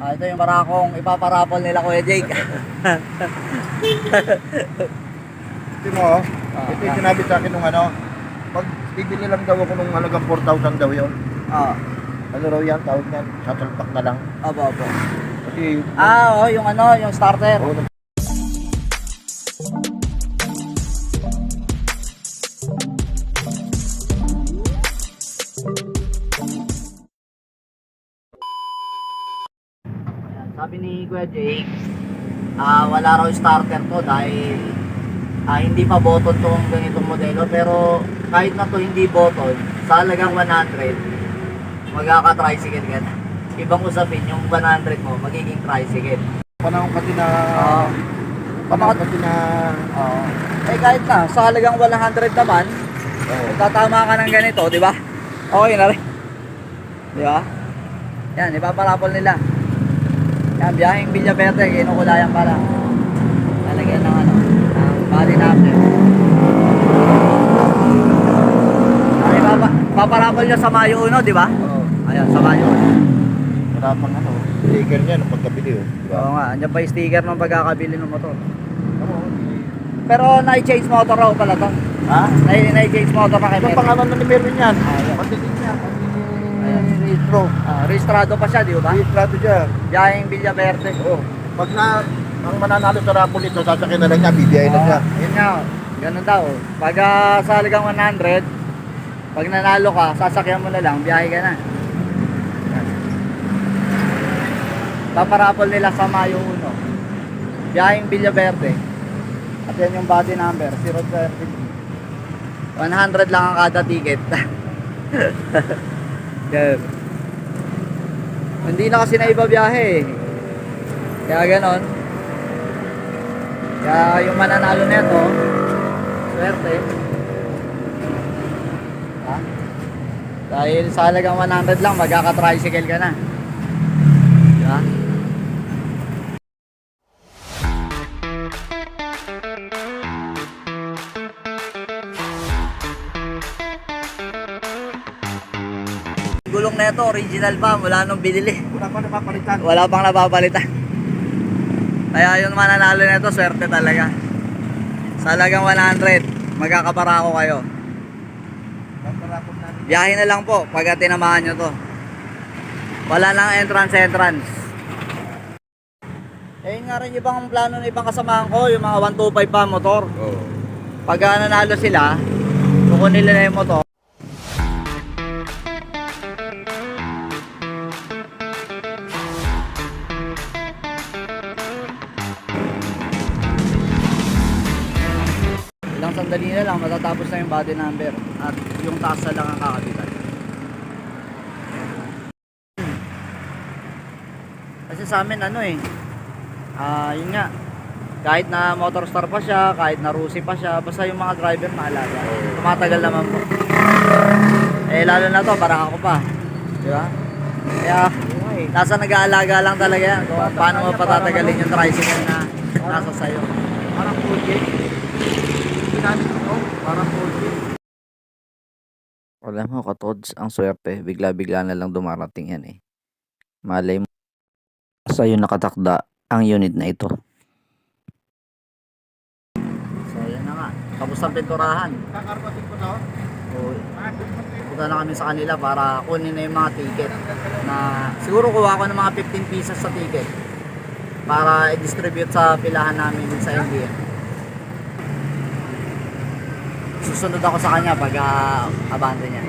Ah, ito yung barakong ipaparapol nila Kuya Jake. Ito mo, oh. Ah, ito yung ah. sinabi sa akin nung ano, pag bibili lang daw ako nung halagang 4,000 daw yun. ah, Ano raw yan, tawag niyan, sasalpak na lang. opo, opo. Kasi, Ah, oh, yung ano, yung starter. oo, Sabi ni Kuya Jake, ah wala raw starter to dahil ah, hindi pa button tong ganitong modelo pero kahit na to hindi button, sa halagang 100, magkaka-tricycle ka na. Ibang usapin, yung 100 mo, magiging tricycle. panahon kasi na, Oo. panahon kasi na, Oo. Eh kahit na, sa halagang 100 naman, oo. tatama ka ng ganito, di ba? Okay na rin. Di ba? Yan, ipaparapol nila. Yan, biyaheng Villaverde, kinukulayan pa lang. Lalagyan ng ano, ng body napkin. Yan, ipapa, paparapol niya sa Mayo 1, di ba? Oo. Ayan, sa Mayo 1. Wala pang ano, sticker niya nung pagkabili, oh. Diba? Oo nga, andyan pa yung sticker ng pagkakabili ng motor. Oo. Pero na-change motor raw pala to. Ha? Na- Na-change motor na kay Ito Mercedes. pangalan na ni Merwin yan. Ayan. Patikin niya, patikin Registro. Ah, rehistrado pa siya, di ba? Registrado siya. Biyaheng Villaverde. Oo. Pag na, ang mananalo sa raffle ito, sasakyan na lang niya, BBI na siya. Yun nga, ganun daw. Pag ah, sa halagang 100, pag nanalo ka, sasakyan mo na lang, biyahe ka na. Yan. Paparapol nila sa Mayo 1. Biyaheng Villaverde. At yan yung body number, 030. 100 lang ang kada ticket. Yan. Hindi na kasi na iba biyahe eh. Kaya ganon. Kaya yung mananalo nito, swerte. Ha? Dahil sa halagang 100 lang, magkaka-tricycle ka na. Gulong na ito, original pa, mula nung binili. Wala pa napapalitan. Wala pang napapalitan. Kaya yung mananalo nito, swerte talaga. Sa halagang 100, magkakaparako kayo. Paparapon natin. Biyahe na lang po pag tinamaan nyo to. Wala lang entrance entrance. Eh yun nga rin ibang plano ng ibang kasamahan ko, yung mga 125 pa motor. Oo. Pag nanalo sila, kukunin nila yung motor. Sandali na lang, matatapos na yung body number at yung taas na lang ang kakabitan. Kasi sa amin ano eh, ah yun nga, kahit na motor star pa siya, kahit na Rusi pa siya, basta yung mga driver maalaga. Tumatagal naman po. Eh lalo na to, para ako pa. Di ba? Kaya, nasa nag-aalaga lang talaga yan kung paano mo patatagalin yung tricycle na nasa sayo. Parang full Sinabi ko, parang full game. Alam mo, katods, ang swerte, bigla-bigla na lang dumarating yan eh. Malay mo, sa'yo nakatakda ang unit na ito. So yan na nga, tapos ang pinturahan. Kakarpatin ko to. So, punta na kami sa kanila para kunin na yung mga ticket na siguro kuha ko ng mga 15 pieces sa ticket para i-distribute sa pilahan namin sa MBM. Susunod ako sa kanya pag uh, abante niya.